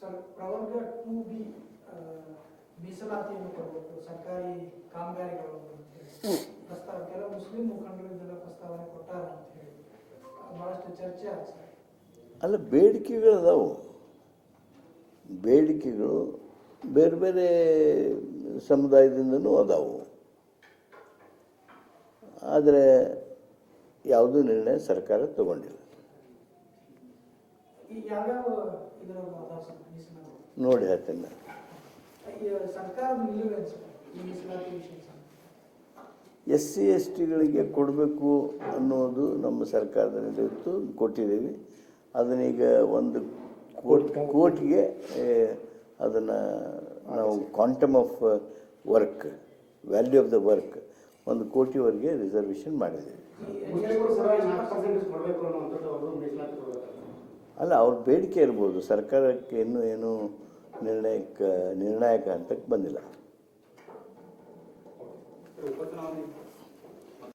Sir ಪ್ರವರ್ಗ to B ಮೀಸಲಾತಿಯನ್ನು ಕೊಡಬೇಕು ಸರ್ಕಾರಿ ಕಾಮಗಾರಿಗಳು ಪ್ರಸ್ತಾವ ಕೆಲವು ಮುಸ್ಲಿಂ ಮುಖಂಡರಿಂದೆಲ್ಲ ಪ್ರಸ್ತಾವನೆ ಕೊಟ್ಟಾರ ಅಂತ ಹೇಳಿ. ಬಹಳಷ್ಟು ಚರ್ಚೆ ಆಗ್ತದೆ ಅಲ್ಲ ಬೇಡಿಕೆಗಳು ಅದಾವು. ಬೇಡಿಕೆಗಳು ಬೇರೆ ಬೇರೆ ಸಮುದಾಯದಿಂದನೂ ಅದಾವು. ಆದರೆ ಯಾವುದೂ ನಿರ್ಣಯ ಸರ್ಕಾರ ತಗೊಂಡಿಲ್ಲ. ನೋಡಿ ಹೇಳ್ತೇನೆ ನಾನು. ಎಸ್ ಸಿ ಎಸ್ ಟಿಗಳಿಗೆ ಕೊಡಬೇಕು ಅನ್ನೋದು ನಮ್ಮ ಸರ್ಕಾರದ ನಿಲುವಿತ್ತು ಕೊಟ್ಟಿದ್ದೀವಿ. ಅದನ್ನೀಗ ಒಂದು ಕೋಟ್ ಕೋಟಿಗೆ ಅದನ್ನು ನಾವು quantum of work value of the work ಒಂದು ಕೋಟಿವರೆಗೆ ರಿಸರ್ವೇಷನ್ ಮಾಡಿದ್ದೀವಿ. ಅಲ್ಲ ಅವ್ರ ಬೇಡಿಕೆ ಇರ್ಬೋದು. ಸರ್ಕಾರಕ್ಕೆ ಇನ್ನೂ ಏನು ನಿರ್ಣಯಕ್ಕೆ ನಿರ್ಣಾಯಕ ಹಂತಕ್ಕೆ ಬಂದಿಲ್ಲ.